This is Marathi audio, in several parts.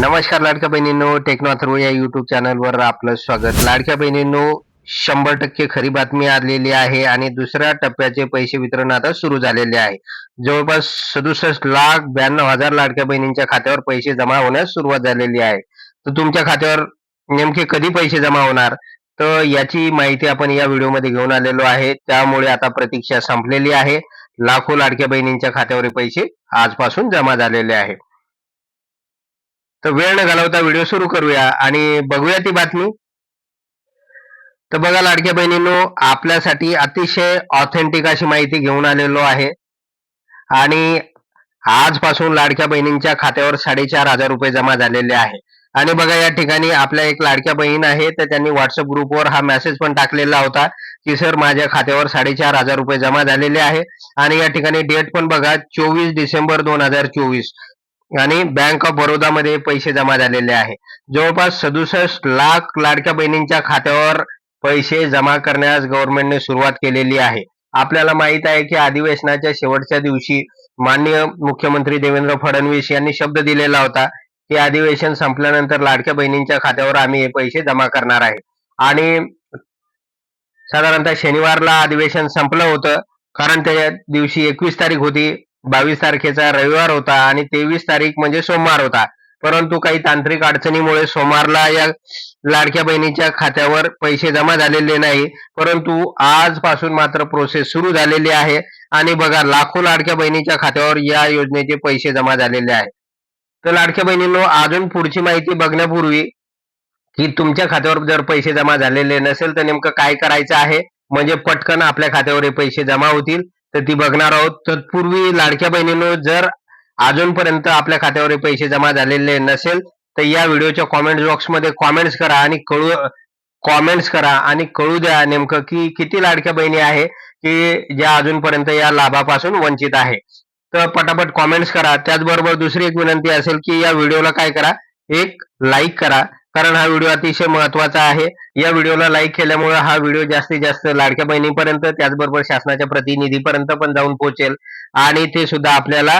नमस्कार लाडक्या बहिणींनो टेक्नो अथर्व या युट्यूब चॅनलवर आपलं स्वागत. लाडक्या बहिणींनो शंभर टक्के खरी बातमी आलेली आहे आणि दुसऱ्या टप्प्याचे पैसे वितरण आता सुरू झालेले आहे. जवळपास सदुसष्ट लाख ब्याण्णव हजार लाडक्या बहिणींच्या खात्यावर पैसे जमा होण्यास सुरुवात झालेली आहे. तर तुमच्या खात्यावर नेमके कधी पैसे जमा होणार? तर याची माहिती आपण या व्हिडिओमध्ये घेऊन आलेलो आहे. त्यामुळे आता प्रतीक्षा संपलेली आहे. लाखो लाडक्या बहिणींच्या खात्यावर पैसे आजपासून जमा झालेले आहे तर वेळ न घालवता व्हिडिओ सुरू करूया आणि बघूया ती बातमी. तर बघा लाडक्या बहिणींनो आपल्यासाठी अतिशय ऑथेंटिक अशी माहिती घेऊन आलेलो आहे. आणि आजपासून लाडक्या बहिणींच्या खात्यावर साडेचार हजार रुपये जमा झालेले आहे. आणि बघा या ठिकाणी आपल्या एक लाडक्या बहीण आहे तर त्यांनी व्हॉट्सअप ग्रुपवर हा मेसेज पण टाकलेला होता की सर माझ्या खात्यावर साडेचार हजार रुपये जमा झालेले आहे. आणि या ठिकाणी डेट पण बघा चोवीस डिसेंबर दोन हजार चोवीस. आणि बँक ऑफ बरोडामध्ये पैसे जमा झालेले आहे. जवळपास सदुसष्ट लाख लाडक्या बहिणींच्या खात्यावर पैसे जमा करण्यास गव्हर्नमेंटने सुरुवात केलेली आहे. आपल्याला माहीत आहे की अधिवेशनाच्या शेवटच्या दिवशी माननीय मुख्यमंत्री देवेंद्र फडणवीस यांनी शब्द दिलेला होता की अधिवेशन संपल्यानंतर लाडक्या बहिणींच्या खात्यावर आम्ही हे पैसे जमा करणार आहे. आणि साधारणतः शनिवारला अधिवेशन संपलं होतं. कारण त्या दिवशी एकवीस तारीख होती. बावीस तारखेचा रविवार होता आणि तेवीस तारीख म्हणजे सोमवार होता. परंतु काही तांत्रिक अडचणीमुळे सोमवारला या लाडक्या बहिणीच्या खात्यावर पैसे जमा झालेले नाही. परंतु आजपासून मात्र प्रोसेस सुरू झालेली आहे आणि बघा लाखो लाडक्या बहिणीच्या खात्यावर या योजनेचे पैसे जमा झालेले आहे. तर लाडक्या बहिणींनो अजून पुढची माहिती बघण्यापूर्वी की तुमच्या खात्यावर जर पैसे जमा झालेले नसेल तर नेमकं काय करायचं आहे? म्हणजे पटकन आपल्या खात्यावर हे पैसे जमा होतील. तर ती बघणार आहोत. तत्पूर्वी लाडक्या बहिणीनो जर अजूनपर्यंत आपल्या खात्यावर पैसे जमा झालेले नसेल तर या व्हिडिओच्या कॉमेंट बॉक्समध्ये कॉमेंट्स करा आणि कळू कॉमेंट्स करा आणि कळू द्या नेमकं की किती लाडक्या बहिणी आहे की ज्या अजूनपर्यंत या लाभापासून वंचित आहे. तर पटापट कॉमेंट्स करा. त्याचबरोबर दुसरी एक विनंती असेल की या व्हिडिओला काय करा? एक लाईक करा. कारण हा व्हिडिओ अतिशय महत्त्वाचा आहे. या व्हिडिओला लाईक केल्यामुळे हा व्हिडिओ जास्तीत जास्त लाडक्या बहिणीपर्यंत त्याचबरोबर शासनाच्या प्रतिनिधीपर्यंत पण जाऊन पोहोचेल. आणि ते सुद्धा आपल्याला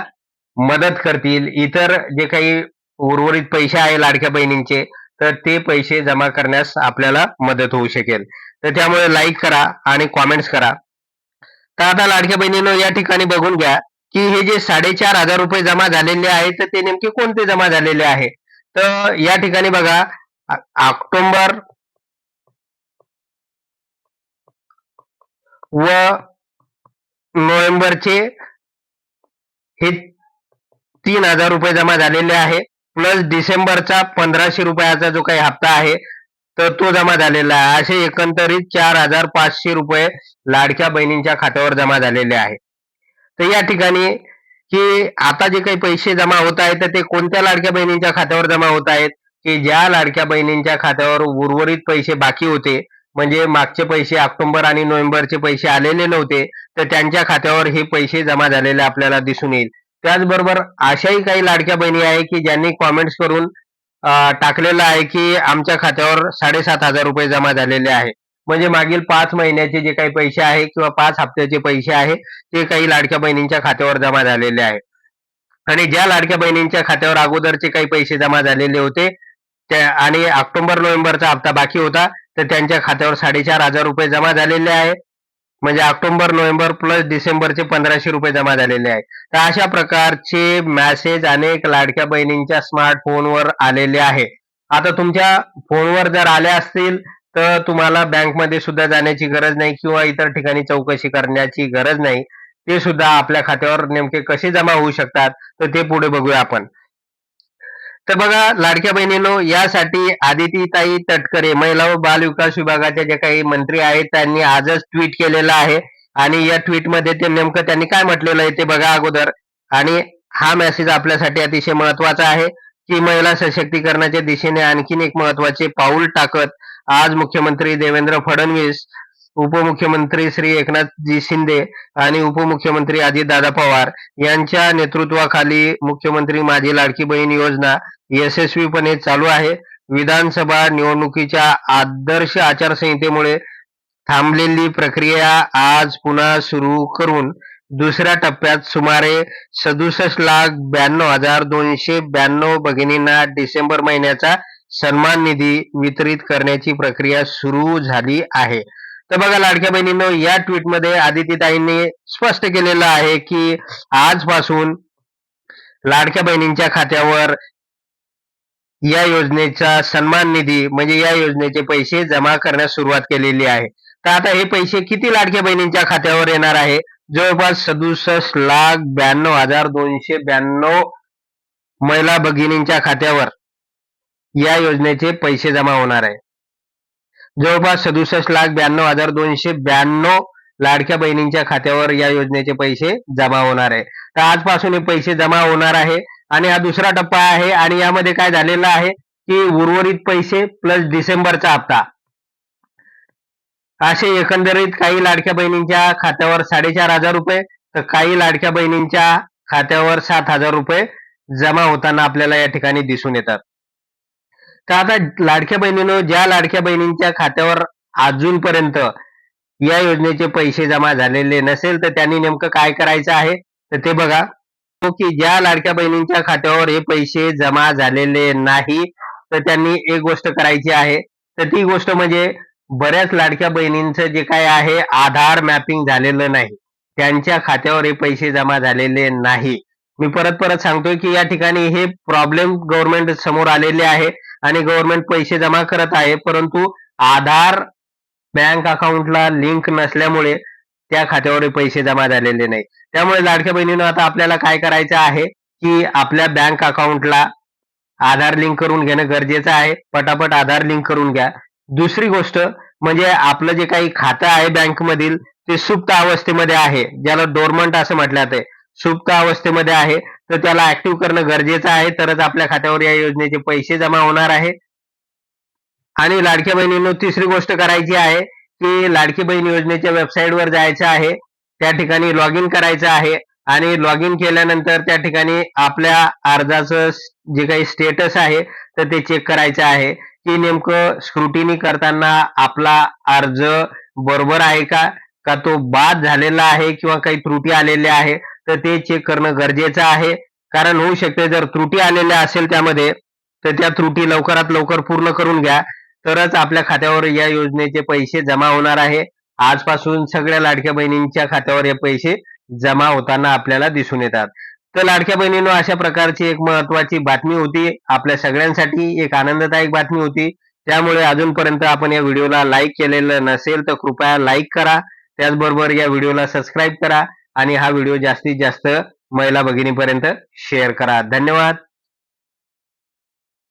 मदत करतील. इतर जे काही उर्वरित पैसे आहे लाडक्या बहिणींचे तर ते पैसे जमा करण्यास आपल्याला मदत होऊ शकेल. तर त्यामुळे लाईक करा आणि कॉमेंट्स करा. तर आता लाडक्या बहिणीनं या ठिकाणी बघून घ्या की हे जे साडेचार हजार रुपये जमा झालेले आहेत तर ते नेमके कोणते जमा झालेले आहे? तर या ठिकाणी बघा ऑक्टोबर व नोव्हेंबरचे हे तीन हजार रुपये जमा झालेले आहे. प्लस डिसेंबरचा पंधराशे रुपयाचा जो काही हप्ता आहे तर तो जमा झालेला आहे. असे एकंदरीत चार हजार पाचशे रुपये लाडक्या बहिणींच्या खात्यावर जमा झालेले आहे. तर या ठिकाणी की आता जे काही पैसे जमा होत आहेत तर ते कोणत्या लाडक्या बहिणींच्या खात्यावर जमा होत आहेत? की ज्या लाडक्या बहिणींच्या खात्यावर उर्वरित पैसे बाकी होते म्हणजे मागचे पैसे ऑक्टोबर आणि नोव्हेंबरचे पैसे आलेले नव्हते तर त्यांच्या खात्यावर हे पैसे जमा झालेले आपल्याला दिसून येईल. त्याचबरोबर अशाही काही लाडक्या बहिणी आहे की ज्यांनी कॉमेंट्स करून टाकलेलं आहे की आमच्या खात्यावर साडेसात हजार रुपये जमा झालेले आहे. म्हणजे मागील पाच महिन्याचे जे काही पैसे आहे किंवा पाच हप्त्याचे पैसे आहे ते काही लाडक्या बहिणींच्या खात्यावर जमा झालेले आहे. आणि ज्या लाडक्या बहिणींच्या खात्यावर अगोदरचे काही पैसे जमा झालेले होते आणि ऑक्टोबर नोव्हेंबरचा हप्ता बाकी होता तर त्यांच्या खात्यावर साडेचार हजार रुपये जमा झालेले आहे म्हणजे ऑक्टोबर नोव्हेंबर प्लस डिसेंबरचे पंधराशे रुपये जमा झालेले आहे तर अशा प्रकारचे मॅसेज अनेक लाडक्या बहिणींच्या स्मार्टफोनवर आलेले आहे. आता तुमच्या फोनवर जर आले असतील तर तुम्हाला बँकमध्ये सुद्धा जाण्याची गरज नाही किंवा इतर ठिकाणी चौकशी करण्याची गरज नाही. ते सुद्धा आपल्या खात्यावर नेमके कसे जमा होऊ शकतात तर ते पुढे बघूया आपण. तर बघा लाडक्या बहिणीनो यासाठी आदितीताई तटकरे महिला व बाल विकास विभागाच्या जे काही मंत्री आहेत त्यांनी आजच ट्विट केलेलं आहे. आणि या ट्विटमध्ये ते नेमकं त्यांनी काय म्हटलेलं आहे ते बघा अगोदर. आणि हा मेसेज आपल्यासाठी अतिशय महत्त्वाचा आहे की महिला सशक्तीकरणाच्या दिशेने आणखीन एक महत्त्वाचे पाऊल टाकत आज मुख्यमंत्री देवेंद्र फडणवीस उपमुख्यमंत्री श्री एकनाथजी शिंदे आणि उपमुख्यमंत्री अजितदादा पवार यांच्या नेतृत्वाखाली मुख्यमंत्री माझी लाडकी बहीण योजना यशस्वीपणे चालू आहे. विधानसभा निवडणुकीच्या आदर्श आचारसंहितेमुळे थांबलेली प्रक्रिया आज पुन्हा सुरू करून दुसऱ्या टप्प्यात सुमारे सदुसष्ट लाख ब्याण्णव हजार दोनशे ब्याण्णव भगिनींना डिसेंबर महिन्याचा सन्मान निधी वितरित करण्याची प्रक्रिया सुरू झाली आहे. तर बघा लाडक्या बहिणींनो या ट्विटमध्ये आदित्यताईंनी स्पष्ट केलेलं आहे की आजपासून लाडक्या बहिणींच्या खात्यावर या योजनेचा सन्मान निधी म्हणजे या योजनेचे पैसे जमा करण्यास सुरुवात केलेली आहे. तर आता हे पैसे किती लाडक्या बहिणींच्या खात्यावर येणार आहे? जवळपास सदुसष्ट लाख ब्याण्णव हजार दोनशे ब्याण्णव महिला भगिनींच्या खात्यावर या योजनेचे पैसे जमा होणार आहे. जवळपास सदुसष्ट लाख ब्याण्णव हजार दोनशे ब्याण्णव लाडक्या बहिणींच्या खात्यावर या योजनेचे पैसे जमा होणार आहे. तर आजपासून हे पैसे जमा होणार आहे. आणि हा दुसरा टप्पा आहे आणि यामध्ये काय झालेलं आहे की उर्वरित पैसे प्लस डिसेंबरचा हप्ता. असे एकंदरीत काही लाडक्या बहिणींच्या खात्यावर साडेचार हजार रुपये तर काही लाडक्या बहिणींच्या खात्यावर सात हजार रुपये जमा होताना आपल्याला या ठिकाणी दिसून येतात. तर आता लाडक्या बहिणीनं ज्या लाडक्या बहिणींच्या खात्यावर अजूनपर्यंत या योजनेचे पैसे जमा झालेले नसेल तर त्यांनी नेमकं काय करायचं आहे? तर ते बघा. की ज्या लाडक्या बहिणींच्या खात्यावर हे पैसे जमा झालेले नाही तर त्यांनी एक गोष्ट करायची आहे. तर ती गोष्ट म्हणजे बऱ्याच लाडक्या बहिणींचं जे काय आहे आधार मॅपिंग झालेलं नाही. त्यांच्या खात्यावर हे पैसे जमा झालेले नाही. मी परत परत सांगतोय की या ठिकाणी हे प्रॉब्लेम गव्हर्नमेंट समोर आलेले आहे आणि गव्हर्नमेंट पैसे जमा करत आहे परंतु आधार बँक अकाउंटला लिंक नसल्यामुळे त्या खात्यावर पैसे जमा झालेले नाही. त्यामुळे लाडक्या बहिणीनं आता आपल्याला काय करायचं आहे की आपल्या बँक अकाउंटला आधार लिंक करून घेणं गरजेचं आहे. पटापट आधार लिंक करून घ्या. दुसरी गोष्ट म्हणजे आपलं जे काही खातं आहे बँकमधील ते सुप्त अवस्थेमध्ये आहे. ज्याला डोरमंट असं म्हटलं जाते सुप्त अवस्थेमध्ये आहे. तर त्याला ऍक्टिव्ह करणं गरजेचं आहे. तरच आपल्या खात्यावर या योजनेचे पैसे जमा होणार आहे. आणि लाडक्या बहिणींनो तिसरी गोष्ट करायची आहे की लाडकी बहीण योजनेच्या वेबसाईटवर जायचं आहे. त्या ठिकाणी लॉग इन करायचं आहे. आणि लॉग इन केल्यानंतर त्या ठिकाणी आपल्या अर्जाचं जे काही स्टेटस आहे तर ते चेक करायचं आहे. की नेमकं स्क्रुटिनी करताना आपला अर्ज बरोबर आहे का? का तो बाद झालेला आहे किंवा काही त्रुटी आलेल्या आहे? तर ते चेक करणं गरजेचं आहे. कारण होऊ शकते जर त्रुटी आलेल्या असेल त्यामध्ये तर त्या त्रुटी लवकरात लवकर पूर्ण करून घ्या. तरच आपल्या खात्यावर या योजनेचे पैसे जमा होणार आहे. आजपासून सगळ्या लाडक्या बहिणींच्या खात्यावर हे पैसे जमा होताना आपल्याला दिसून येतात. तर लाडक्या बहिणींनो अशा प्रकारची एक महत्वाची बातमी होती. आपल्या सगळ्यांसाठी एक आनंददायक बातमी होती. त्यामुळे अजूनपर्यंत आपण या व्हिडिओला लाईक केलेलं नसेल तर कृपया लाईक करा. त्याचबरोबर या व्हिडिओला सबस्क्राईब करा आणि हा व्हिडिओ जास्तीत जास्त महिला भगिनीपर्यंत शेअर करा. धन्यवाद.